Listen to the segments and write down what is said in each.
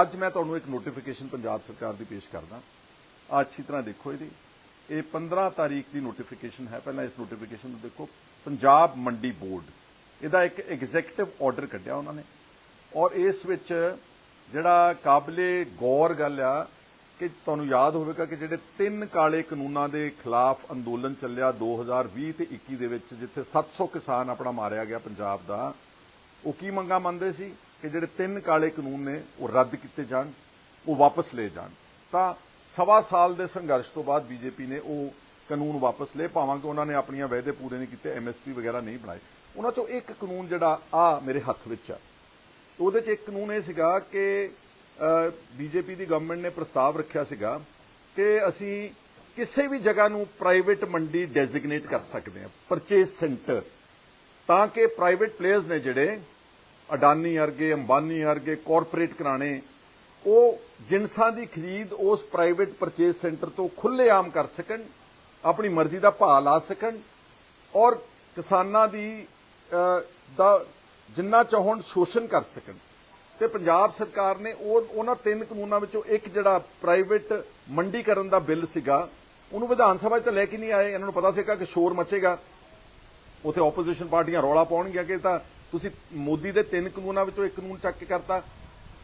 ਅੱਜ ਮੈਂ ਤੁਹਾਨੂੰ ਇੱਕ ਨੋਟੀਫਿਕੇਸ਼ਨ ਪੰਜਾਬ ਸਰਕਾਰ ਦੀ ਪੇਸ਼ ਕਰਦਾ। ਆ ਅੱਛੀ ਤਰ੍ਹਾਂ ਦੇਖੋ ਇਹਦੀ। ਇਹ 15 ਤਾਰੀਖ ਦੀ ਨੋਟੀਫਿਕੇਸ਼ਨ ਹੈ। ਪਹਿਲਾਂ ਇਸ ਨੋਟੀਫਿਕੇਸ਼ਨ ਨੂੰ ਦੇਖੋ। ਪੰਜਾਬ ਮੰਡੀ ਬੋਰਡ। ਇਹਦਾ ਇੱਕ ਐਗਜ਼ੈਕਟਿਵ ਆਰਡਰ ਕੱਢਿਆ ਉਹਨਾਂ ਨੇ। ਔਰ ਇਸ ਵਿੱਚ ਜਿਹੜਾ ਕਾਬਲੇ ਗੌਰ ਗੱਲ ਆ ਕਿ ਤੁਹਾਨੂੰ ਯਾਦ ਹੋਵੇਗਾ ਕਿ ਜਿਹੜੇ ਤਿੰਨ ਕਾਲੇ ਕਾਨੂੰਨਾਂ ਦੇ ਖਿਲਾਫ ਅੰਦੋਲਨ ਚੱਲਿਆ 2020 ਤੇ 21 ਦੇ ਵਿੱਚ, ਜਿੱਥੇ 700 ਕਿਸਾਨ ਆਪਣਾ ਮਾਰਿਆ ਗਿਆ ਪੰਜਾਬ ਦਾ, ਉਹ ਕੀ ਮੰਗਾ ਮੰਨਦੇ ਸੀ? ਕਿ ਜਿਹੜੇ ਤਿੰਨ ਕਾਲੇ ਕਾਨੂੰਨ ਨੇ, ਉਹ ਰੱਦ ਕੀਤੇ ਜਾਣ, ਉਹ ਵਾਪਸ ਲਏ ਜਾਣ। ਤਾਂ ਸਵਾ ਸਾਲ ਦੇ ਸੰਘਰਸ਼ ਤੋਂ ਬਾਅਦ ਬੀਜੇਪੀ ਨੇ ਉਹ ਕਾਨੂੰਨ ਵਾਪਸ ਲਏ। ਭਾਵਾਂ ਕਿ ਉਹਨਾਂ ਨੇ ਆਪਣੀਆਂ ਵਾਅਦੇ ਪੂਰੇ ਨਹੀਂ ਕੀਤੇ ਐਮਐਸਪੀ ਵਗੈਰਾ ਨਹੀਂ ਬਣਾਏ। ਉਹਨਾਂ ਚੋਂ ਇੱਕ ਕਾਨੂੰਨ ਜਿਹੜਾ ਆ ਮੇਰੇ ਹੱਥ ਵਿੱਚ ਆ। ਉਹਦੇ ਚ ਇੱਕ ਕਾਨੂੰਨ ਇਹ ਸੀਗਾ ਕਿ ਬੀਜੇਪੀ ਦੀ ਗਵਰਨਮੈਂਟ ਨੇ ਪ੍ਰਸਤਾਵ ਰੱਖਿਆ ਸੀਗਾ ਕਿ ਅਸੀਂ ਕਿਸੇ ਵੀ ਜਗ੍ਹਾ ਨੂੰ ਪ੍ਰਾਈਵੇਟ ਮੰਡੀ ਡੈਜ਼ਿਗਨੇਟ ਕਰ ਸਕਦੇ ਹਾਂ ਪਰਚੇਸ ਸੈਂਟਰ ਤਾਂ ਕਿ ਪ੍ਰਾਈਵੇਟ ਪਲੇਅਰਸ ਨੇ ਜਿਹੜੇ ਅਡਾਨੀ ਵਰਗੇ, ਅੰਬਾਨੀ ਵਰਗੇ ਕਾਰਪੋਰੇਟ ਘਰਾਣੇ, ਉਹ ਜਿੰਸਾਂ ਦੀ ਖਰੀਦ ਉਸ ਪ੍ਰਾਈਵੇਟ ਪਰਚੇਸ ਸੈਂਟਰ ਤੋਂ ਖੁੱਲ੍ਹੇਆਮ ਕਰ ਸਕਣ, ਆਪਣੀ ਮਰਜ਼ੀ ਦਾ ਭਾਅ ਲਾ ਸਕਣ ਔਰ ਕਿਸਾਨਾਂ ਦੀ ਦਾ ਜਿੰਨਾ ਚਾਹਣ ਸ਼ੋਸ਼ਣ ਕਰ ਸਕਣ। ਤੇ ਪੰਜਾਬ ਸਰਕਾਰ ਨੇ ਉਹ, ਉਹਨਾਂ ਤਿੰਨ ਕਾਨੂੰਨਾਂ ਵਿੱਚੋਂ ਇੱਕ ਜਿਹੜਾ ਪ੍ਰਾਈਵੇਟ ਮੰਡੀਕਰਨ ਦਾ ਬਿੱਲ ਸੀਗਾ, ਉਹਨੂੰ ਵਿਧਾਨ ਸਭਾ 'ਚ ਤਾਂ ਲੈ ਕੇ ਨਹੀਂ ਆਏ, ਇਹਨਾਂ ਨੂੰ ਪਤਾ ਸੀਗਾ ਕਿ ਸ਼ੋਰ ਮਚੇਗਾ। ਉਥੇ ਆਪੋਜੀਸ਼ਨ ਪਾਰਟੀਆਂ ਰੌਲਾ ਪਾਉਣਗੀਆਂ ਕਿ ਤਾਂ ਤੁਸੀਂ ਮੋਦੀ ਦੇ ਤਿੰਨ ਕਾਨੂੰਨਾਂ ਵਿੱਚੋਂ ਇੱਕ ਕਾਨੂੰਨ ਚੱਕ ਕੇ ਕਰਤਾ।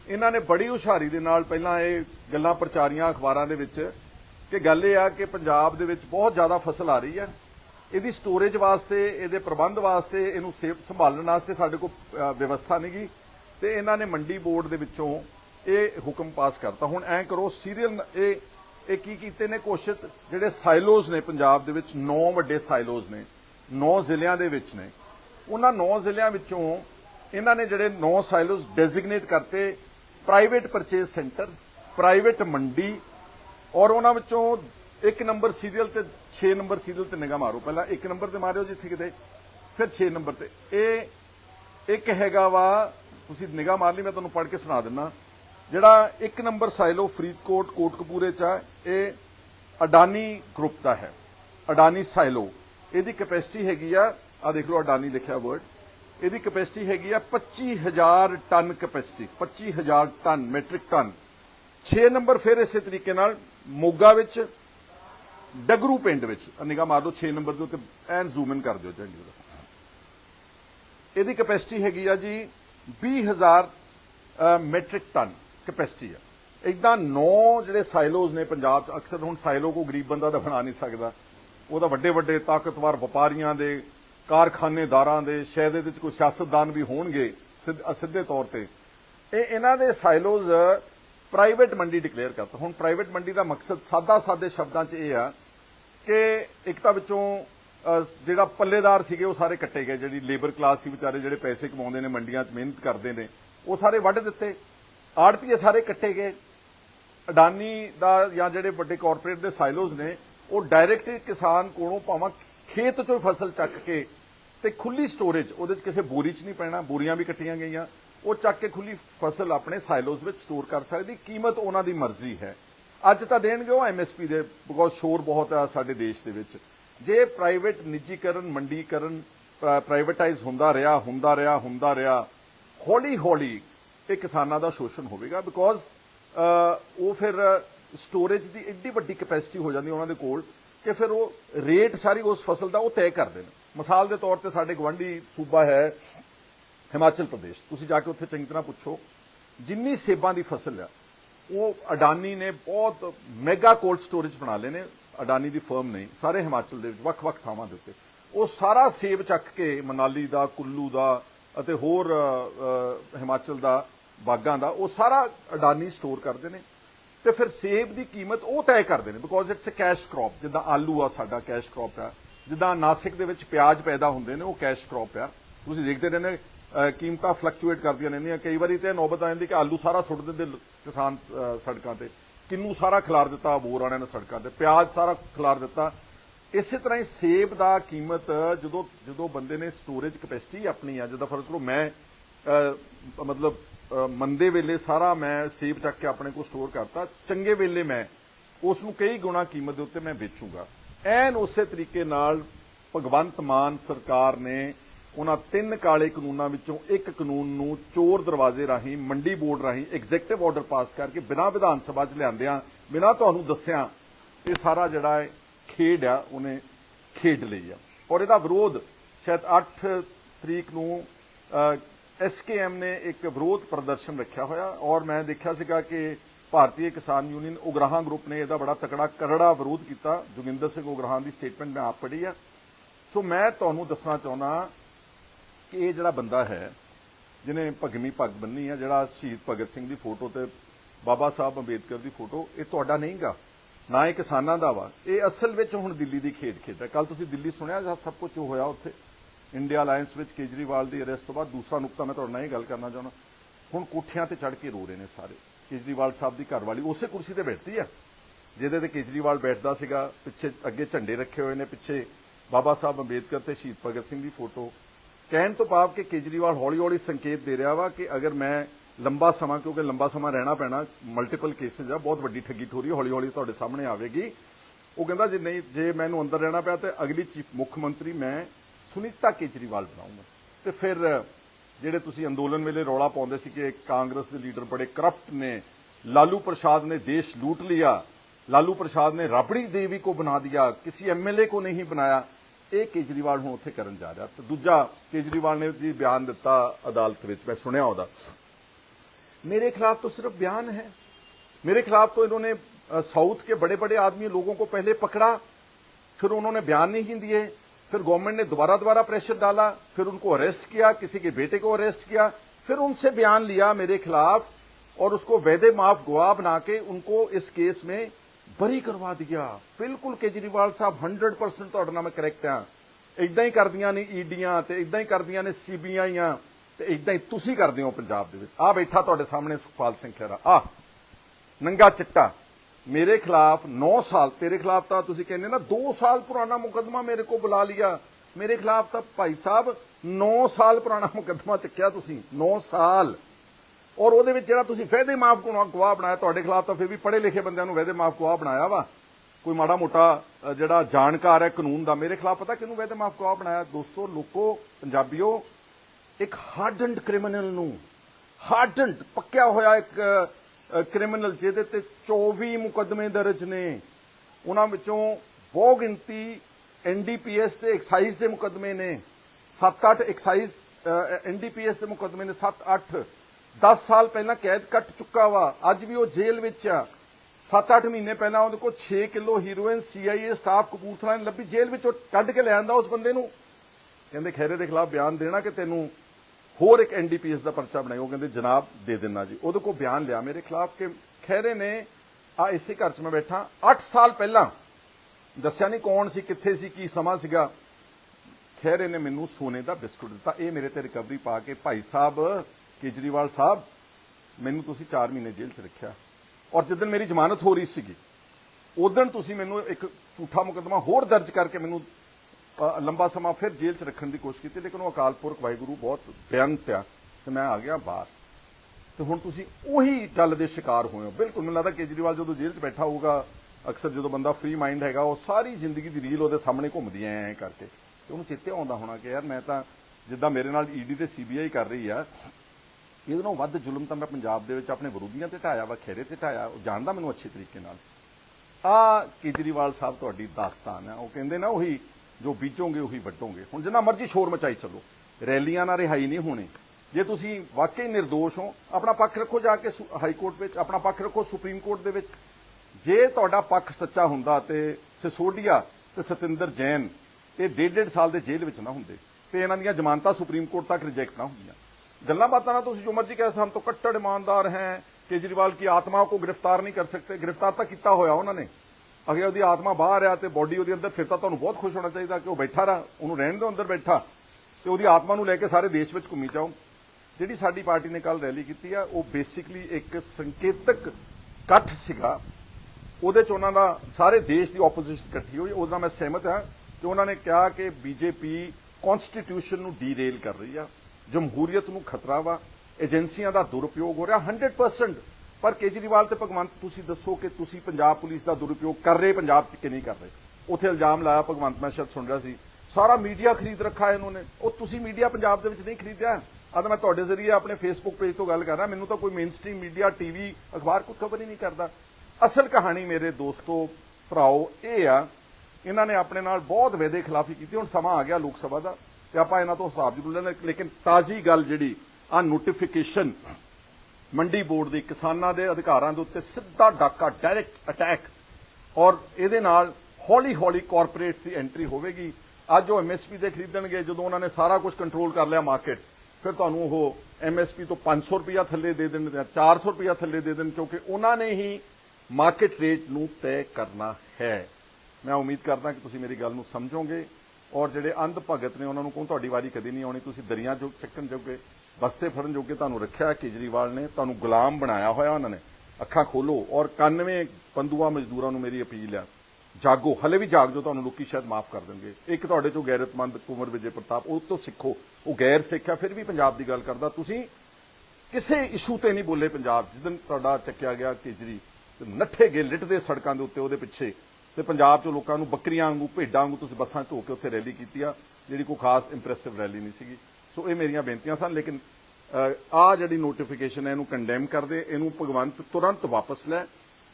ਇਹਨਾਂ ਨੇ ਬੜੀ ਹੁਸ਼ਿਆਰੀ ਦੇ ਨਾਲ ਪਹਿਲਾਂ ਇਹ ਗੱਲਾਂ ਪ੍ਰਚਾਰੀਆਂ ਅਖਬਾਰਾਂ ਦੇ ਵਿੱਚ ਕਿ ਗੱਲ ਇਹ ਆ ਕਿ ਪੰਜਾਬ ਦੇ ਵਿੱਚ ਬਹੁਤ ਜ਼ਿਆਦਾ ਫਸਲ ਆ ਰਹੀ ਹੈ। ਇਹਦੀ ਸਟੋਰੇਜ ਵਾਸਤੇ ਇਹਦੇ ਪ੍ਰਬੰਧ ਵਾਸਤੇ ਇਹਨੂੰ ਸੇਫ ਸੰਭਾਲਣ ਵਾਸਤੇ ਸਾਡੇ ਕੋਲ ਅ, ਵਿਵਸਥਾ ਨਹੀਂਗੀ ਤੇ ਇਹਨਾਂ ਨੇ ਮੰਡੀ ਬੋਰਡ ਦੇ ਵਿੱਚੋਂ ਇਹ ਹੁਕਮ ਪਾਸ ਕਰਤਾ। ਹੁਣ ਐਂ ਕਰੋ ਸੀਰੀਅਲ ਇਹ ਇਹ ਕੀ ਕੀਤੇ ਨੇ ਕੋਸ਼ਿਸ਼ ਜਿਹੜੇ ਸਾਈਲੋਜ਼ ਨੇ ਪੰਜਾਬ ਦੇ ਵਿੱਚ 9 ਵੱਡੇ ਸਾਈਲੋਜ਼ ਨੇ 9 ਜ਼ਿਲ੍ਹਿਆਂ ਦੇ ਵਿੱਚ ਨੇ। ਉਹਨਾਂ 9 ਜ਼ਿਲ੍ਹਿਆਂ ਵਿੱਚੋਂ ਇਹਨਾਂ ਨੇ ਜਿਹੜੇ 9 ਸਾਈਲੋਜ਼ ਡੈਜ਼ਿਗਨੇਟ ਕਰਤੇ ਪ੍ਰਾਈਵੇਟ ਪਰਚੇਸ ਸੈਂਟਰ ਪ੍ਰਾਈਵੇਟ ਮੰਡੀ ਔਰ ਉਹਨਾਂ ਵਿੱਚੋਂ ਇੱਕ ਨੰਬਰ ਸੀਰੀਅਲ ਤੇ 6 ਨੰਬਰ ਸੀਰੀਅਲ ਤੇ ਨਿਗਾਹ ਮਾਰੋ। ਪਹਿਲਾਂ ਇੱਕ ਨੰਬਰ ਤੇ ਮਾਰਿਓ ਜਿੱਥੇ ਕਿਤੇ, ਫਿਰ 6 ਨੰਬਰ ਤੇ। ਇਹ ਇੱਕ ਹੈਗਾ ਵਾ, ਤੁਸੀਂ ਨਿਗਾਹ ਮਾਰ ਲਈ, ਮੈਂ ਤੁਹਾਨੂੰ ਪੜ੍ਹ ਕੇ ਸੁਣਾ ਦਿੰਨਾ। ਜਿਹੜਾ ਇੱਕ ਨੰਬਰ ਸਾਇਲੋ ਫਰੀਦਕੋਟ, ਕੋਟਕਪੂਰੇ ਚ ਆ, ਇਹ ਅਡਾਨੀ ਗਰੁੱਪ ਦਾ ਹੈ। ਅਡਾਨੀ ਸਾਇਲੋ ਇਹਦੀ ਕੈਪੈਸਿਟੀ ਹੈਗੀ ਆ ਆ ਦੇਖ ਲਓ ਅਡਾਨੀ ਲਿਖਿਆ ਵਰਡ ਇਹਦੀ ਕੈਪੈਸਿਟੀ ਹੈਗੀ ਆ 25000 ton capacity 25000 ton metric ton 6 number ਫਿਰ ਇਸੇ ਤਰੀਕੇ ਨਾਲ ਮੋਗਾ ਵਿੱਚ, ਡਗਰੂ ਪਿੰਡ ਵਿੱਚ। ਆਹ ਨਿਗਾਹ ਮਾਰ ਲਓ 6 ਨੰਬਰ ਦੇ ਉੱਤੇ ਐਨ ਜ਼ੂਮ ਇਨ ਕਰ ਦਿਓ ਚੰਗੀ ਤਰ੍ਹਾਂ। ਇਹਦੀ ਕੈਪੈਸਿਟੀ ਹੈਗੀ ਆ ਜੀ 20000 ਮੈਟ੍ਰਿਕ ਟਨ ਕੈਪੈਸਿਟੀ ਆ। ਇਦਾਂ ਨੌ ਜਿਹੜੇ ਸਾਈਲੋਜ਼ ਨੇ ਪੰਜਾਬ ਚ, ਅਕਸਰ ਹੁਣ ਸਾਈਲੋ ਕੋ ਗਰੀਬ ਬੰਦਾ ਤਾਂ ਬਣਾ ਨਹੀਂ ਸਕਦਾ। ਉਹ ਤਾਂ ਵੱਡੇ ਵੱਡੇ ਤਾਕਤਵਰ ਵਪਾਰੀਆਂ ਦੇ ਕਾਰਖਾਨੇਦਾਰਾਂ ਦੇ ਸ਼ਾਇਦ ਇਹਦੇ ਵਿੱਚ ਕੋਈ ਸਿਆਸਤਦਾਨ ਵੀ ਹੋਣਗੇ, ਸਿੱਧੇ ਤੌਰ ਤੇ। ਇਹ ਇਹਨਾਂ ਦੇ ਸਾਈਲੋਜ਼ ਪ੍ਰਾਈਵੇਟ ਮੰਡੀ ਡਿਕਲੇਅਰ ਕਰਤਾ। ਹੁਣ ਪ੍ਰਾਈਵੇਟ ਮੰਡੀ ਦਾ ਮਕਸਦ ਸਾਦਾ ਸਾਦੇ ਸ਼ਬਦਾਂ 'ਚ ਇਹ ਆ ਕਿ ਇੱਕ ਤਾਂ ਵਿੱਚੋਂ ਜਿਹੜਾ ਪੱਲੇਦਾਰ ਸੀਗੇ, ਉਹ ਸਾਰੇ ਕੱਟੇ ਗਏ। ਜਿਹੜੀ ਲੇਬਰ ਕਲਾਸ ਸੀ, ਵਿਚਾਰੇ ਜਿਹੜੇ ਪੈਸੇ ਕਮਾਉਂਦੇ ਨੇ, ਮੰਡੀਆਂ 'ਚ ਮਿਹਨਤ ਕਰਦੇ ਨੇ, ਉਹ ਸਾਰੇ ਵੱਢ ਦਿੱਤੇ। ਆੜਤੀਏ ਸਾਰੇ ਕੱਟੇ ਗਏ। ਅਡਾਨੀ ਦਾ ਜਾਂ ਜਿਹੜੇ ਵੱਡੇ ਕਾਰਪੋਰੇਟ ਦੇ ਸਾਈਲੋਜ਼ ਨੇ, ਉਹ ਡਾਇਰੈਕਟ ਕਿਸਾਨ ਕੋਲੋਂ ਭਾਵੇਂ ਖੇਤ ਚੋਂ ਫਸਲ ਚੱਕ ਕੇ ਤੇ ਖੁੱਲੀ ਸਟੋਰੇਜ ਉਹਦੇ 'ਚ ਕਿਸੇ ਬੋਰੀ 'ਚ ਨਹੀਂ ਪੈਣਾ, ਬੋਰੀਆਂ ਵੀ ਕੱਟੀਆਂ ਗਈਆਂ। ਉਹ ਚੱਕ ਕੇ ਖੁੱਲੀ ਫਸਲ ਆਪਣੇ ਸਾਈਲੋਜ਼ ਵਿੱਚ ਸਟੋਰ ਕਰ ਸਕਦੀ, ਕੀਮਤ ਉਹਨਾਂ ਦੀ ਮਰਜ਼ੀ ਹੈ। ਅੱਜ ਤਾਂ ਦੇਣਗੇ ਉਹ ਐਮਐਸਪੀ ਦੇ ਬਿਕੋਜ਼ ਸ਼ੋਰ ਬਹੁਤ ਆ ਸਾਡੇ ਦੇਸ਼ ਦੇ ਵਿੱਚ। ਜੇ ਪ੍ਰਾਈਵੇਟ ਨਿੱਜੀਕਰਨ, ਮੰਡੀਕਰਨ ਪ੍ਰਾਈਵੇਟਾਈਜ਼ ਹੁੰਦਾ ਰਿਹਾ ਹੁੰਦਾ ਰਿਹਾ ਹੁੰਦਾ ਰਿਹਾ ਹੌਲੀ ਹੌਲੀ ਇਹ ਕਿਸਾਨਾਂ ਦਾ ਸ਼ੋਸ਼ਣ ਹੋਵੇਗਾ ਬਿਕੋਜ਼ ਉਹ ਫਿਰ ਸਟੋਰੇਜ ਦੀ ਐਡੀ ਵੱਡੀ ਕੈਪੈਸਿਟੀ ਹੋ ਜਾਂਦੀ ਉਹਨਾਂ ਦੇ ਕੋਲ ਕਿ ਫਿਰ ਉਹ ਰੇਟ ਸਾਰੀ ਉਸ ਫਸਲ ਦਾ ਉਹ ਤੈਅ ਕਰਦੇ ਨੇ। ਮਿਸਾਲ ਦੇ ਤੌਰ ਤੇ ਸਾਡੇ ਗਵੰਡੀ ਸੂਬਾ ਹੈ ਹਿਮਾਚਲ ਪ੍ਰਦੇਸ਼। ਤੁਸੀਂ ਜਾ ਕੇ ਉੱਥੇ ਚੰਗੀ ਤਰ੍ਹਾਂ ਪੁੱਛੋ, ਜਿੰਨੀ ਸੇਬਾਂ ਦੀ ਫਸਲ ਆ, ਉਹ ਅਡਾਨੀ ਨੇ ਬਹੁਤ ਮੈਗਾ ਕੋਲਡ ਸਟੋਰੇਜ ਬਣਾ ਲਏ ਨੇ, ਅਡਾਨੀ ਦੀ ਫਰਮ ਨੇ ਸਾਰੇ ਹਿਮਾਚਲ ਦੇ ਵਿੱਚ, ਵੱਖ-ਵੱਖ ਥਾਵਾਂ ਦੇ ਉੱਤੇ। ਉਹ ਸਾਰਾ ਸੇਬ ਚੱਕ ਕੇ ਮਨਾਲੀ ਦਾ, ਕੁੱਲੂ ਦਾ ਅਤੇ ਹੋਰ ਹਿਮਾਚਲ ਦਾ, ਬਾਗਾਂ ਦਾ, ਉਹ ਸਾਰਾ ਅਡਾਨੀ ਸਟੋਰ ਕਰਦੇ ਨੇ। ਤੇ ਫਿਰ ਸੇਬ ਦੀ ਕੀਮਤ ਉਹ ਤੈਅ ਕਰਦੇ ਨੇ because it's a cash crop ਜਿੱਦਾਂ ਆਲੂ ਆ ਸਾਡਾ ਕੈਸ਼ ਕ੍ਰੌਪ ਆ, ਜਿੱਦਾਂ ਨਾਸਿਕ ਦੇ ਵਿੱਚ ਪਿਆਜ਼ ਪੈਦਾ ਹੁੰਦੇ ਨੇ, ਉਹ ਕੈਸ਼ ਕ੍ਰੌਪ ਆ। ਤੁਸੀਂ ਦੇਖਦੇ ਰਹਿੰਦੇ ਕੀਮਤਾਂ ਫਲਕਚੁਏਟ ਕਰਦੀਆਂ ਰਹਿੰਦੀਆਂ, ਕਈ ਵਾਰੀ ਤੇ ਨੌਬਤ ਆ ਜਾਂਦੀ ਕਿ ਆਲੂ ਸਾਰਾ ਸੁੱਟ ਦਿੰਦੇ ਕਿਸਾਨ ਸੜਕਾਂ ਤੇ। ਕਿੰਨੂ ਸਾਰਾ ਖਿਲਾਰ ਦਿੱਤਾ, ਬੋਰ ਵਾਲਿਆਂ ਨੇ ਸੜਕਾਂ ਤੇ। ਪਿਆਜ਼ ਸਾਰਾ ਖਿਲਾਰ ਦਿੱਤਾ। ਇਸੇ ਤਰ੍ਹਾਂ ਹੀ ਸੇਬ ਦਾ ਕੀਮਤ, ਜਦੋਂ ਜਦੋਂ ਬੰਦੇ ਨੇ ਸਟੋਰੇਜ ਕਪੈਸਿਟੀ ਆਪਣੀ ਆ, ਜਿੱਦਾਂ ਫਰਜ਼ ਕਰੋ ਮੈਂ ਮਤਲਬ ਮੰਦੇ ਵੇਲੇ ਸਾਰਾ ਮੈਂ ਸੇਬ ਚੱਕ ਕੇ ਆਪਣੇ ਕੋਲ ਸਟੋਰ ਕਰਤਾ। ਚੰਗੇ ਵੇਲੇ ਮੈਂ ਉਸ ਨੂੰ ਕਈ ਗੁਣਾ ਕੀਮਤ ਦੇ ਉੱਤੇ ਮੈਂ ਵੇਚੂਗਾ। ਐਨ ਉਸੇ ਤਰੀਕੇ ਨਾਲ ਭਗਵੰਤ ਮਾਨ ਸਰਕਾਰ ਨੇ ਉਹਨਾਂ ਤਿੰਨ ਕਾਲੇ ਕਾਨੂੰਨਾਂ ਵਿੱਚੋਂ ਇੱਕ ਕਾਨੂੰਨ ਨੂੰ ਚੋਰ ਦਰਵਾਜ਼ੇ ਰਾਹੀਂ, ਮੰਡੀ ਬੋਰਡ ਰਾਹੀਂ ਐਗਜ਼ੈਕਟਿਵ ਆਰਡਰ ਪਾਸ ਕਰਕੇ ਬਿਨਾਂ ਵਿਧਾਨ ਸਭਾ 'ਚ ਲਿਆਂਦਿਆਂ, ਬਿਨਾਂ ਤੁਹਾਨੂੰ ਦੱਸਿਆ, ਇਹ ਸਾਰਾ ਜਿਹੜਾ ਹੈ ਖੇਡ ਆ, ਉਹਨੇ ਖੇਡ ਲਈ ਆ। ਔਰ ਇਹਦਾ ਵਿਰੋਧ ਸ਼ਾਇਦ 8 ਤਰੀਕ ਨੂੰ ਐਸਕੇਐਮ ਨੇ ਇੱਕ ਵਿਰੋਧ ਪ੍ਰਦਰਸ਼ਨ ਰੱਖਿਆ ਹੋਇਆ ਔਰ ਮੈਂ ਦੇਖਿਆ ਸੀਗਾ ਕਿ ਭਾਰਤੀ ਕਿਸਾਨ ਯੂਨੀਅਨ ਉਗਰਾਹਾਂ ਗਰੁੱਪ ਨੇ ਇਹਦਾ ਬੜਾ ਤਕੜਾ ਕਰੜਾ ਵਿਰੋਧ ਕੀਤਾ। ਜੋਗਿੰਦਰ ਸਿੰਘ ਉਗਰਾਹਾਂ ਦੀ ਸਟੇਟਮੈਂਟ ਮੈਂ ਆਪ ਪੜ੍ਹੀ ਆ। ਸੋ ਮੈਂ ਤੁਹਾਨੂੰ ਦੱਸਣਾ ਚਾਹੁੰਦਾ ਕਿ ਇਹ ਜਿਹੜਾ ਬੰਦਾ ਹੈ, ਜਿਹਨੇ ਭਗਮੀ ਪੱਗ ਬੰਨੀ ਆ, ਜਿਹੜਾ ਸ਼ਹੀਦ ਭਗਤ ਸਿੰਘ ਦੀ ਫੋਟੋ ਤੇ ਬਾਬਾ ਸਾਹਿਬ ਅੰਬੇਦਕਰ ਦੀ ਫੋਟੋ, ਇਹ ਤੁਹਾਡਾ ਨਹੀਂਗਾ ਨਾ ਇਹ ਕਿਸਾਨਾਂ ਦਾ ਵਾ। ਇਹ ਅਸਲ ਵਿੱਚ ਹੁਣ ਦਿੱਲੀ ਦੀ ਖੇਡ ਖੇਡ ਹੈ ਕੱਲ ਤੁਸੀਂ ਦਿੱਲੀ ਸੁਣਿਆ ਜਾਂ ਸਭ ਕੁਝ ਹੋਇਆ ਉੱਥੇ? ਇੰਡੀਆ ਅਲਾਈਅੰਸ ਵਿੱਚ ਕੇਜਰੀਵਾਲ ਦੀ ਅਰੈਸਟ ਤੋਂ ਬਾਅਦ ਦੂਸਰਾ ਨੁਕਤਾ ਮੈਂ ਤੁਹਾਡੇ ਨਾਲ ਇਹ ਗੱਲ ਕਰਨਾ ਚਾਹੁੰਦਾ। ਹੁਣ ਕੋਠਿਆਂ ਤੇ ਚੜ ਕੇ ਰੋ ਰਹੇ ਨੇ ਸਾਰੇ। ਕੇਜਰੀਵਾਲ ਸਾਹਿਬ ਦੀ ਘਰਵਾਲੀ ਉਸੇ ਕੁਰਸੀ ਤੇ ਬੈਠਦੀ ਆ ਜਿਹਦੇ ਤੇ ਕੇਜਰੀਵਾਲ ਬੈਠਦਾ ਸੀਗਾ, ਪਿੱਛੇ ਅੱਗੇ ਝੰਡੇ ਰੱਖੇ ਹੋਏ ਨੇ, ਪਿੱਛੇ ਬਾਬਾ ਸਾਹਿਬ ਅੰਬੇਦਕਰ ਤੇ ਸ਼ਹੀਦ ਭਗਤ ਸਿੰਘ ਦੀ ਫੋਟੋ। ਕਹਿਣ ਤੋਂ ਭਾਵ ਕਿ ਕੇਜਰੀਵਾਲ ਹੌਲੀ-ਹੌਲੀ ਸੰਕੇਤ ਦੇ ਰਿਹਾ ਵਾ ਕਿ ਅਗਰ ਮੈਂ ਲੰਬਾ ਸਮਾਂ, ਕਿਉਂਕਿ ਲੰਬਾ ਸਮਾਂ ਰਹਿਣਾ ਪੈਣਾ ਮਲਟੀਪਲ ਕੇਸਿਸ ਆ, ਬਹੁਤ ਵੱਡੀ ਠੱਗੀ ਠੋਰੀ ਹੌਲੀ-ਹੌਲੀ ਤੁਹਾਡੇ ਸਾਹਮਣੇ ਆਵੇਗੀ। ਉਹ ਕਹਿੰਦਾ ਜੇ, ਨਹੀਂ, ਜੇ ਮੈਨੂੰ ਅੰਦਰ ਰਹਿਣਾ ਪਿਆ ਤੇ ਅਗਲੀ ਚੀਫ ਮੁੱਖ ਮੰਤਰੀ ਮੈਂ ਸੁਨੀਤਾ ਕੇਜਰੀਵਾਲ ਬਣਾਉਂਗਾ ਤੇ ਫਿਰ ਜਿਹੜੇ ਤੁਸੀਂ ਅੰਦੋਲਨ ਵੇਲੇ ਰੌਲਾ ਪਾਉਂਦੇ ਸੀ ਕਿ ਕਾਂਗਰਸ ਦੇ ਲੀਡਰ ਬੜੇ ਕਰਪਟ ਨੇ ਲਾਲੂ ਪ੍ਰਸਾਦ ਨੇ ਦੇਸ਼ ਲੂਟ ਲਿਆ ਲਾਲੂ ਪ੍ਰਸਾਦ ਨੇ ਰਾਬੜੀ ਦੇਵੀ ਕੋ ਬਣਾ ਦਿਆ ਕਿਸੇ ਐਮਐਲਏ ਕੋ ਨਹੀਂ ਬਣਾਇਆ ਇਹ ਕੇਜਰੀਵਾਲ ਹੁਣ ਉੱਥੇ ਕਰਨ ਜਾ ਰਿਹਾ ਤੇ ਦੂਜਾ ਕੇਜਰੀਵਾਲ ਨੇ ਜੀ ਬਿਆਨ ਦਿੱਤਾ ਅਦਾਲਤ ਵਿੱਚ ਮੈਂ ਸੁਣਿਆ ਉਹਦਾ मेरे खिलाफ तो सिर्फ बयान है मेरे खिलाफ तो इन्होंने अ, साउथ के बड़े बड़े आदमी लोगों को पहले पकड़ा फिर उन्होंने बयान नहीं दिए फिर गवर्नमेंट ने दोबारा दोबारा प्रेशर डाला फिर उनको अरेस्ट किया किसी के बेटे को अरेस्ट किया फिर उनसे बयान लिया मेरे खिलाफ और उसको वैदे माफ गवाह बना के उनको इस केस में बरी करवा दिया ਬਿਲਕੁਲ ਕੇਜਰੀਵਾਲ ਸਾਹਿਬ 100% ਤੁਹਾਡੇ ਨਾਲ ਮੈਂ ਕਰੈਕਟ ਆ ਇਦਾਂ ਹੀ ਕਰਦੀਆਂ ਨੇ ਈਡੀਆਂ ਤੇ ਇਦਾਂ ਹੀ ਕਰਦੀਆਂ ਨੇ ਸੀਬੀਆਈਆਂ ਤੇ ਇਦਾਂ ਹੀ ਤੁਸੀਂ ਕਰਦੇ ਹੋ ਪੰਜਾਬ ਦੇ ਵਿੱਚ ਆ ਬੈਠਾ ਤੁਹਾਡੇ ਸਾਹਮਣੇ ਸੁਖਪਾਲ ਸਿੰਘ ਖਹਿਰਾ ਆ ਨੰਗਾ ਚਿੱਟਾ ਮੇਰੇ ਖਿਲਾਫ 9 ਸਾਲ, ਤੇਰੇ ਖਿਲਾਫ ਤਾਂ ਤੁਸੀਂ ਕਹਿੰਦੇ ਨਾ 2 ਸਾਲ ਪੁਰਾਣਾ ਮੁਕੱਦਮਾ ਮੇਰੇ ਕੋ ਬੁਲਾ ਲਿਆ। ਮੇਰੇ ਖਿਲਾਫ ਤਾਂ ਭਾਈ ਸਾਹਿਬ 9 ਸਾਲ ਪੁਰਾਣਾ ਮੁਕੱਦਮਾ ਚੱਕਿਆ ਤੁਸੀਂ 9 ਸਾਲ। ਔਰ ਉਹਦੇ ਵਿੱਚ ਜਿਹੜਾ ਤੁਸੀਂ ਫਾਇਦੇ ਮਾਫ ਗਵਾਹ ਬਣਾਇਆ, ਤੁਹਾਡੇ ਖਿਲਾਫ ਤਾਂ ਫਿਰ ਵੀ ਪੜ੍ਹੇ ਲਿਖੇ ਬੰਦਿਆਂ ਨੂੰ ਵਾਅਦੇ ਮਾਫ ਗਵਾਹ ਬਣਾਇਆ ਵਾ। ਕੋਈ ਮਾੜਾ ਮੋਟਾ ਜਿਹੜਾ ਜਾਣਕਾਰ ਹੈ ਕਾਨੂੰਨ ਦਾ, ਮੇਰੇ ਖਿਲਾਫ ਪਤਾ ਕਿਹਨੂੰ ਵਾਅਦੇ ਮਾਫ ਗਵਾਹ ਬਣਾਇਆ? ਦੋਸਤੋ, ਲੋਕੋ, ਪੰਜਾਬੀਓ, ਇੱਕ ਹਾਰਡਨਡ ਕ੍ਰਿਮੀਨਲ ਨੂੰ ਹਾਰਡਨਡ ਪੱਕਿਆ ਹੋਇਆ ਇੱਕ ਕ੍ਰਿਮੀਨਲ ਜਿਹਦੇ ਤੇ 24 ਮੁਕੱਦਮੇ ਦਰਜ ਨੇ। ਉਹਨਾਂ ਵਿੱਚੋਂ ਬਹੁ ਗਿਣਤੀ ਐਨਡੀਪੀਐਸ ਤੇ ਐਕਸਾਈਜ਼ ਦੇ ਮੁਕੱਦਮੇ ਨੇ। 7-8 ਐਕਸਾਈਜ਼ ਐਨਡੀਪੀਐਸ ਦੇ ਮੁਕੱਦਮੇ ਨੇ 7-8 10 ਸਾਲ ਪਹਿਲਾਂ ਕੈਦ ਕੱਟ ਚੁੱਕਾ ਵਾ। ਅੱਜ ਵੀ ਉਹ ਜੇਲ੍ਹ ਵਿੱਚ ਆ। 7-8 ਮਹੀਨੇ ਪਹਿਲਾਂ ਉਹਦੇ ਕੋਲ 6 kilo heroin CIA staff Kapurthala ਨੇ ਲੱਭੀ। ਜੇਲ੍ਹ ਵਿੱਚੋਂ ਕੱਢ ਕੇ ਲੈ ਆਂਦਾ ਉਸ ਬੰਦੇ ਨੂੰ। ਕਹਿੰਦੇ ਖੈਰੇ ਦੇ ਖਿਲਾਫ ਬਿਆਨ ਦੇਣਾ ਕਿ ਤੈਨੂੰ ਹੋਰ ਇੱਕ ਐਨਡੀਪੀਐਸ ਦਾ ਪਰਚਾ ਬਣਾਇਆ, ਉਹ ਕਹਿੰਦੇ ਜਨਾਬ ਦੇ ਦੇਣਾ ਜੀ। ਉਹਦੇ ਕੋਲ ਬਿਆਨ ਲਿਆ, ਮੇਰੇ ਖਿਲਾਫ ਕਿ ਖਹਿਰੇ ਨੇ, ਆ ਇਸੇ ਘਰ 'ਚ ਮੈਂ ਬੈਠਾ। 8 ਸਾਲ ਪਹਿਲਾਂ ਦੱਸਿਆ ਨਹੀਂ ਕੌਣ ਸੀ, ਕਿੱਥੇ ਸੀ, ਕੀ ਸਮਾਂ ਸੀਗਾ। ਖਹਿਰੇ ਨੇ ਮੈਨੂੰ ਸੋਨੇ ਦਾ ਬਿਸਕੁਟ ਦਿੱਤਾ। ਇਹ ਮੇਰੇ ਤੇ ਰਿਕਵਰੀ ਪਾ ਕੇ ਭਾਈ ਸਾਹਿਬ ਕੇਜਰੀਵਾਲ ਸਾਹਿਬ, ਮੈਨੂੰ ਤੁਸੀਂ 4 ਮਹੀਨੇ ਜੇਲ੍ਹ 'ਚ ਰੱਖਿਆ। ਔਰ ਜਿੱਦਣ ਮੇਰੀ ਜ਼ਮਾਨਤ ਹੋ ਰਹੀ ਸੀਗੀ ਉਦੋਂ ਤੁਸੀਂ ਮੈਨੂੰ ਇੱਕ ਝੂਠਾ ਮੁਕੱਦਮਾ ਹੋਰ ਦਰਜ ਕਰਕੇ ਮੈਨੂੰ ਲੰਬਾ ਸਮਾਂ ਫਿਰ ਜੇਲ੍ਹ 'ਚ ਰੱਖਣ ਦੀ ਕੋਸ਼ਿਸ਼ ਕੀਤੀ, ਲੇਕਿਨ ਉਹ ਅਕਾਲ ਪੁਰਖ ਵਾਹਿਗੁਰੂ ਬਹੁਤ ਬੇਅੰਤ ਆ, ਤੇ ਮੈਂ ਆ ਗਿਆ ਬਾਹਰ। ਤੇ ਹੁਣ ਤੁਸੀਂ ਉਹੀ ਗੱਲ ਦੇ ਸ਼ਿਕਾਰ ਹੋਏ ਹੋ। ਬਿਲਕੁਲ, ਮੈਨੂੰ ਲੱਗਦਾ ਕੇਜਰੀਵਾਲ ਜਦੋਂ ਜੇਲ੍ਹ 'ਚ ਬੈਠਾ ਹੋਊਗਾ, ਅਕਸਰ ਜਦੋਂ ਬੰਦਾ ਫ੍ਰੀ ਮਾਈਂਡ ਹੈਗਾ, ਉਹ ਸਾਰੀ ਜ਼ਿੰਦਗੀ ਦੀ ਰੀਲ ਉਹਦੇ ਸਾਹਮਣੇ ਘੁੰਮਦੀ ਐ ਐ ਕਰਕੇ। ਤੇ ਉਹਨੂੰ ਚੇਤੇ ਆਉਂਦਾ ਹੋਣਾ ਕਿ ਯਾਰ ਮੈਂ ਤਾਂ ਜਿੱਦਾਂ ਮੇਰੇ ਨਾਲ ਈਡੀ ਤੇ ਸੀਬੀਆਈ ਕਰ ਰਹੀ ਆ, ਇਹਦੇ ਨਾਲੋਂ ਵੱਧ ਜ਼ੁਲਮ ਤਾਂ ਮੈਂ ਪੰਜਾਬ ਦੇ ਵਿੱਚ ਆਪਣੇ ਵਿਰੋਧੀਆਂ ਤੇ ਢਾਇਆ ਵਾ ਖੇਰੇ ਤੇ ਢਾਇਆ, ਉਹ ਜਾਣਦਾ ਮੈਨੂੰ ਅੱਛੇ ਤਰੀਕੇ ਨਾਲ। ਆ ਕੇਜਰੀਵਾਲ ਸਾਹਿਬ ਤੁਹਾਡੀ ਦਾਸਤਾਨ ਹੈ ਉਹ ਕਹਿੰਦੇ ਨਾ ਉਹੀ ਜੋ ਬੀਜੋਗੇ ਉਹੀ ਵੱਢੋਗੇ। ਹੁਣ ਜਿੰਨਾ ਮਰਜ਼ੀ ਸ਼ੋਰ ਮਚਾਈ ਚੱਲੋ। ਰੈਲੀਆਂ ਨਾਲ ਰਿਹਾਈ ਨਹੀਂ ਹੋਣੀ। ਜੇ ਤੁਸੀਂ ਵਾਕਈ નિર્ਦੋਸ਼ ਹੋ, ਆਪਣਾ ਪੱਖ ਰੱਖੋ ਜਾ ਕੇ ਹਾਈ ਕੋਰਟ ਵਿੱਚ, ਆਪਣਾ ਪੱਖ ਰੱਖੋ ਸੁਪਰੀਮ ਕੋਰਟ ਦੇ ਵਿੱਚ। ਜੇ ਤੁਹਾਡਾ ਪੱਖ ਸੱਚਾ ਹੁੰਦਾ ਤੇ ਸਿਸੋਡੀਆ ਤੇ ਸਤਿੰਦਰ ਜੈਨ, ਇਹ ਡੇਢ ਡੇਢ ਸਾਲ ਦੇ ਜੇਲ੍ਹ ਵਿੱਚ ਨਾ ਹੁੰਦੇ। ਤੇ ਇਹਨਾਂ ਦੀਆਂ ਜ਼ਮਾਨਤਾਂ ਸੁਪਰੀਮ ਕੋਰਟ ਤੱਕ ਰਿਜੈਕਟ ਨਾ ਹੁੰਦੀਆਂ। ਗੱਲਾਂ ਬਾਤਾਂ ਨਾਲ ਤੁਸੀਂ ਜੋ ਮਰਜ਼ੀ ਕਹੇ ਹਮ ਤਾਂ ਕੱਟੜ ਇਮਾਨਦਾਰ ਹੈ। ਕੇਜਰੀਵਾਲ ਕੀ ਆਤਮਾ ਕੋ ਗ੍ਰਿਫਤਾਰ ਨਹੀਂ ਕਰ ਸਕਤੇ ਗ੍ਰਿਫਤਾਰ ਤਾਂ ਕੀਤਾ ਹੋਇਆ ਉਹਨਾਂ ਨੇ। ਅਗੇ ਉਹਦੀ ਆਤਮਾ ਬਾਹਰ ਆ ਤੇ ਬੋਡੀ ਉਹਦੇ ਅੰਦਰ ਫਿਰ ਤਾਂ ਤੁਹਾਨੂੰ ਬਹੁਤ ਖੁਸ਼ ਹੋਣਾ ਚਾਹੀਦਾ ਕਿ ਉਹ ਬੈਠਾ ਰਹਾ, ਉਹਨੂੰ ਰਹਿਣ ਦੇ ਅੰਦਰ ਬੈਠਾ। ਤੇ ਉਹਦੀ ਆਤਮਾ ਨੂੰ ਲੈ ਕੇ ਸਾਰੇ ਦੇਸ਼ ਵਿੱਚ ਘੁੰਮੀ ਜਾਓ। ਜਿਹੜੀ ਸਾਡੀ ਪਾਰਟੀ ਨੇ ਕੱਲ ਰੈਲੀ ਕੀਤੀ ਆ, ਉਹ ਬੇਸਿਕਲੀ ਇੱਕ ਸੰਕੇਤਕ ਇਕੱਠ ਸੀਗਾ। ਉਹਦੇ ਚ ਉਹਨਾਂ ਦਾ ਸਾਰੇ ਦੇਸ਼ ਦੀ ਆਪੋਜੀਸ਼ਨ ਇਕੱਠੀ ਹੋਈ। ਉਹਦਾ ਮੈਂ ਸਹਿਮਤ ਹਾਂ ਕਿ ਉਹਨਾਂ ਨੇ ਕਿਹਾ ਕਿ ਬੀਜੇਪੀ ਕਨਸਟੀਟਿਊਸ਼ਨ ਨੂੰ ਡੀਰੇਲ ਕਰ ਰਹੀ ਆ। ਜਮਹੂਰੀਅਤ ਨੂੰ ਖਤਰਾ ਵਾ। ਏਜੰਸੀਆਂ ਦਾ ਦੁਰਉਪਯੋਗ ਹੋ ਰਿਹਾ। 100% ਪਰ ਕੇਜਰੀਵਾਲ ਤੇ ਭਗਵੰਤ, ਤੁਸੀਂ ਦੱਸੋ ਕਿ ਤੁਸੀਂ ਪੰਜਾਬ ਪੁਲਿਸ ਦਾ ਦੁਰਉਪਯੋਗ ਕਰ ਰਹੇ, ਪੰਜਾਬ 'ਚ ਕਿ ਨਹੀਂ ਕਰ ਰਹੇ? ਉੱਥੇ ਇਲਜ਼ਾਮ ਲਾਇਆ ਭਗਵੰਤ, ਮੈਂ ਸ਼ਾਇਦ ਸੁਣ ਰਿਹਾ ਸੀ। ਸਾਰਾ ਮੀਡੀਆ ਖਰੀਦ ਰੱਖਾ ਇਹਨਾਂ ਨੇ। ਉਹ ਤੁਸੀਂ ਮੀਡੀਆ ਪੰਜਾਬ ਦੇ ਵਿੱਚ ਨਹੀਂ ਖਰੀਦਿਆ। ਆ ਮੈਂ ਤੁਹਾਡੇ ਜ਼ਰੀਏ ਆਪਣੇ ਫੇਸਬੁੱਕ ਪੇਜ ਤੋਂ ਗੱਲ ਕਰ ਰਿਹਾ। ਮੈਨੂੰ ਤਾਂ ਕੋਈ ਮੇਨਸਟ੍ਰੀਮ ਮੀਡੀਆ ਟੀਵੀ ਅਖਬਾਰ ਕੋਈ ਖਬਰ ਹੀ ਨਹੀਂ ਕਰਦਾ। ਅਸਲ ਕਹਾਣੀ ਮੇਰੇ ਦੋਸਤੋ, ਭਰਾਓ, ਇਹ ਆ, ਇਹਨਾਂ ਨੇ ਆਪਣੇ ਨਾਲ ਬਹੁਤ ਵਾਅਦੇ ਖਿਲਾਫੀ ਕੀਤੀ। ਹੁਣ ਸਮਾਂ ਆ ਗਿਆ ਲੋਕ ਸਭਾ ਦਾ ਤੇ ਆਪਾਂ ਇਹਨਾਂ ਤੋਂ ਹਿਸਾਬ ਜ਼ਰੂਰ ਲੈਣਾ। ਲੇਕਿਨ ਤਾਜ਼ੀ ਗੱਲ ਜਿਹੜੀ ਆ ਨੋਟੀਫਿਕੇਸ਼ਨ ਮੰਡੀ ਬੋਰਡ ਦੀ ਕਿਸਾਨਾਂ ਦੇ ਅਧਿਕਾਰਾਂ ਦੇ ਉੱਤੇ ਸਿੱਧਾ ਡਾਕਾ ਡਾਇਰੈਕਟ ਅਟੈਕ ਔਰ ਇਹਦੇ ਨਾਲ ਹੌਲੀ ਹੌਲੀ ਕਾਰਪੋਰੇਟਸ ਦੀ ਐਂਟਰੀ ਹੋਵੇਗੀ। ਅੱਜ ਉਹ ਐਮਐਸਪੀ ਦੇ ਖਰੀਦਣਗੇ, ਜਦੋਂ ਉਹਨਾਂ ਨੇ ਸਾਰਾ ਕੁਝ ਕੰਟਰੋਲ ਕਰ ਲਿਆ ਮਾਰਕੀਟ ਫਿਰ ਤੁਹਾਨੂੰ ਉਹ ਐਮਐਸਪੀ ਤੋਂ 500 ਰੁਪਿਆ ਥੱਲੇ ਦੇ ਦੇਣ, ਜਾਂ 400 ਰੁਪਿਆ ਥੱਲੇ ਦੇ ਦੇਣ, ਕਿਉਂਕਿ ਉਹਨਾਂ ਨੇ ਹੀ ਮਾਰਕੀਟ ਰੇਟ ਨੂੰ ਤੈਅ ਕਰਨਾ ਹੈ। ਮੈਂ ਉਮੀਦ ਕਰਦਾ ਕਿ ਤੁਸੀਂ ਮੇਰੀ ਗੱਲ ਨੂੰ ਸਮਝੋਗੇ ਔਰ ਜਿਹੜੇ ਅੰਧ ਭਗਤ ਨੇ ਉਹਨਾਂ ਨੂੰ ਕਹੂੰ, ਤੁਹਾਡੀ ਵਾਰੀ ਕਦੀ ਨਹੀਂ ਆਉਣੀ, ਤੁਸੀਂ ਦਰਿਆ ਜੋ ਚੱਕਣ ਜੋਗੇ। ਬਸਤੇ ਫੜਨ ਜੋਗੇ ਤੁਹਾਨੂੰ ਰੱਖਿਆ ਕੇਜਰੀਵਾਲ ਨੇ, ਤੁਹਾਨੂੰ ਗੁਲਾਮ ਬਣਾਇਆ ਹੋਇਆ ਉਹਨਾਂ ਨੇ। ਅੱਖਾਂ ਖੋਲੋ ਔਰ 91 ਬੰਦੂਆ ਮਜ਼ਦੂਰਾਂ ਨੂੰ ਮੇਰੀ ਅਪੀਲ ਹੈ, ਜਾਗੋ, ਹਲੇ ਵੀ ਜਾਗ ਜੋ ਤੁਹਾਨੂੰ ਲੋਕੀ ਸ਼ਾਇਦ ਮਾਫ ਕਰ ਦੇਣਗੇ। ਇੱਕ ਤੁਹਾਡੇ ਚੋਂ ਗੈਰਤਮੰਦ ਕੁਮਰ ਵਿਜੇ ਪ੍ਰਤਾਪ, ਉਹ ਤੋਂ ਸਿੱਖੋ, ਉਹ ਗੈਰ ਸਿੱਖਿਆ ਫਿਰ ਵੀ ਪੰਜਾਬ ਦੀ ਗੱਲ ਕਰਦਾ। ਤੁਸੀਂ ਕਿਸੇ ਇਸ਼ੂ ਤੇ ਨਹੀਂ ਬੋਲੇ ਪੰਜਾਬ ਜਿੱਦਨ ਤੁਹਾਡਾ ਚੱਕਿਆ ਗਿਆ ਕੇਜਰੀ ਨੱਠੇ ਗਏ ਲਿਟਦੇ ਸੜਕਾਂ ਦੇ ਉੱਤੇ ਉਹਦੇ ਪਿੱਛੇ, ਤੇ ਪੰਜਾਬ 'ਚ ਲੋਕਾਂ ਨੂੰ ਬੱਕਰੀਆਂ ਵਾਂਗੂ, ਭੇਡਾਂ ਵਾਂਗੂ ਤੁਸੀਂ ਬੱਸਾਂ 'ਚ ਹੋ ਕੇ ਉੱਥੇ ਰੈਲੀ ਕੀਤੀ ਆ, ਜਿਹੜੀ ਕੋਈ ਖਾਸ ਇੰਪ੍ਰੈਸਿਵ ਰੈਲੀ ਨਹੀਂ ਸੀਗੀ। ਸੋ ਇਹ ਮੇਰੀਆਂ ਬੇਨਤੀਆਂ ਸਨ, ਲੇਕਿਨ ਆ ਜਿਹੜੀ ਨੋਟੀਫਿਕੇਸ਼ਨ ਹੈ, ਇਹਨੂੰ ਕੰਡੈਮ ਕਰਦੇ ਇਹਨੂੰ ਭਗਵੰਤ ਤੁਰੰਤ ਵਾਪਸ ਲੈ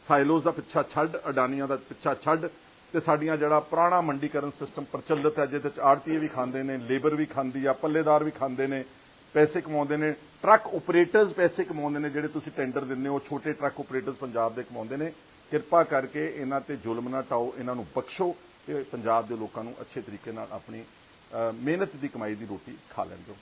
ਸਾਈਲੋਜ਼ ਦਾ ਪਿੱਛਾ ਛੱਡ, ਅਡਾਨੀਆਂ ਦਾ ਪਿੱਛਾ ਛੱਡ, ਤੇ ਸਾਡੀਆਂ ਜਿਹੜਾ ਪੁਰਾਣਾ ਮੰਡੀਕਰਨ ਸਿਸਟਮ ਪ੍ਰਚਲਿਤ ਹੈ, ਜਿਹਦੇ ਚ ਆੜਤੀਏ ਵੀ ਖਾਂਦੇ ਨੇ ਲੇਬਰ ਵੀ ਖਾਂਦੀ ਆ, ਪੱਲੇਦਾਰ ਵੀ ਖਾਂਦੇ ਨੇ, ਪੈਸੇ ਕਮਾਉਂਦੇ ਨੇ ਟਰੱਕ ਆਪਰੇਟਰਸ ਪੈਸੇ ਕਮਾਉਂਦੇ ਨੇ, ਜਿਹੜੇ ਤੁਸੀਂ ਟੈਂਡਰ ਦਿੰਦੇ ਹੋ, ਛੋਟੇ ਟਰੱਕ ਆਪਰੇਟਰਸ ਪੰਜਾਬ ਦੇ ਕਮਾਉਂਦੇ ਨੇ, ਕਿਰਪਾ ਕਰਕੇ ਇਹਨਾਂ ਤੇ ਜ਼ੁਲਮ ਨਾ ਟਾਓ, ਇਹਨਾਂ ਨੂੰ ਬਖਸ਼ੋ, ਤੇ ਪੰਜਾਬ ਦੇ ਲੋਕਾਂ ਨੂੰ ਅੱਛੇ ਤਰੀਕੇ ਨਾਲ ਆਪਣੀ ਮਿਹਨਤ ਦੀ ਕਮਾਈ ਦੀ ਰੋਟੀ ਖਾ ਲੈਣ ਦਿਓ